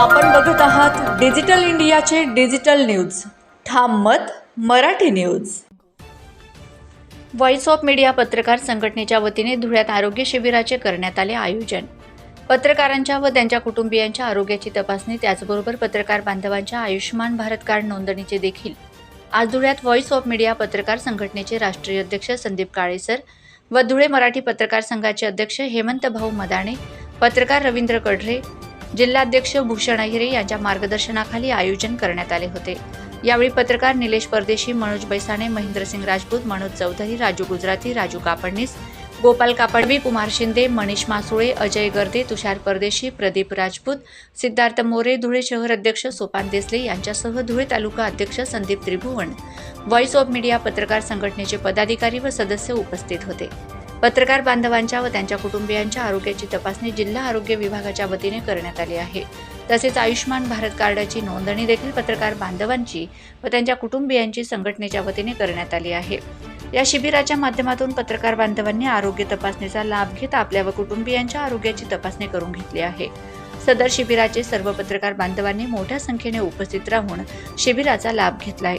आपण बघत आहात डिजिटल इंडियाचे डिजिटल न्यूज. ठाम मत Marathi news. Voice of media पत्रकार संघटनेच्या वतीने धुळ्यात आरोग्य शिबिराचे करण्यात आले आयोजन. पत्रकारांच्या व त्यांच्या कुटुंबियांच्या आरोग्याची तपासणी त्याचबरोबर पत्रकार बांधवांच्या आयुष्यमान भारत कार्ड नोंदणीचे देखील. आज धुळ्यात व्हॉइस ऑफ मीडिया पत्रकार संघटनेचे राष्ट्रीय अध्यक्ष संदीप काळेसर व धुळे मराठी पत्रकार संघाचे अध्यक्ष हेमंत भाऊ मदाणे पत्रकार रवींद्र कढरे जिल्हाध्यक्ष भूषण अहिरे यांच्या मार्गदर्शनाखाली आयोजन करण्यात आले होते. यावेळी पत्रकार निलेश परदेशी मनोज बैसाणे महेंद्रसिंग राजपूत मनोज चौधरी राजू गुजराती राजू कापडनीस गोपाल कापडवी कुमार शिंदे मनीष मासुळे अजय गर्दे तुषार परदेशी प्रदीप राजपूत सिद्धार्थ मोरे धुळे शहर अध्यक्ष सोपान देसले यांच्यासह धुळे तालुका अध्यक्ष Sandeep Tribhuvan. Voice of media पत्रकार संघटनेचे पदाधिकारी व सदस्य उपस्थित होते. पत्रकार बांधवांच्या व त्यांच्या कुटुंबियांच्या आरोग्याची तपासणी जिल्हा आरोग्य विभागाच्या वतीने करण्यात आली आहे. तसेच आयुष्यमान भारत कार्डाची नोंदणी देखील पत्रकार बांधवांची व त्यांच्या कुटुंबियांची संघटनेच्या वतीने करण्यात आली आहे. या शिबिराच्या माध्यमातून पत्रकार बांधवांनी आरोग्य तपासणीचा लाभ घेत आपल्या व कुटुंबियांच्या आरोग्याची तपासणी करून घेतली आहे. सदर शिबिराचे सर्व पत्रकार बांधवांनी मोठ्या संख्येने उपस्थित राहून शिबिराचा लाभ घेतलाय.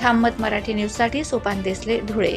ठाममत मराठी न्यूजसाठी सोपान देसले धुळे.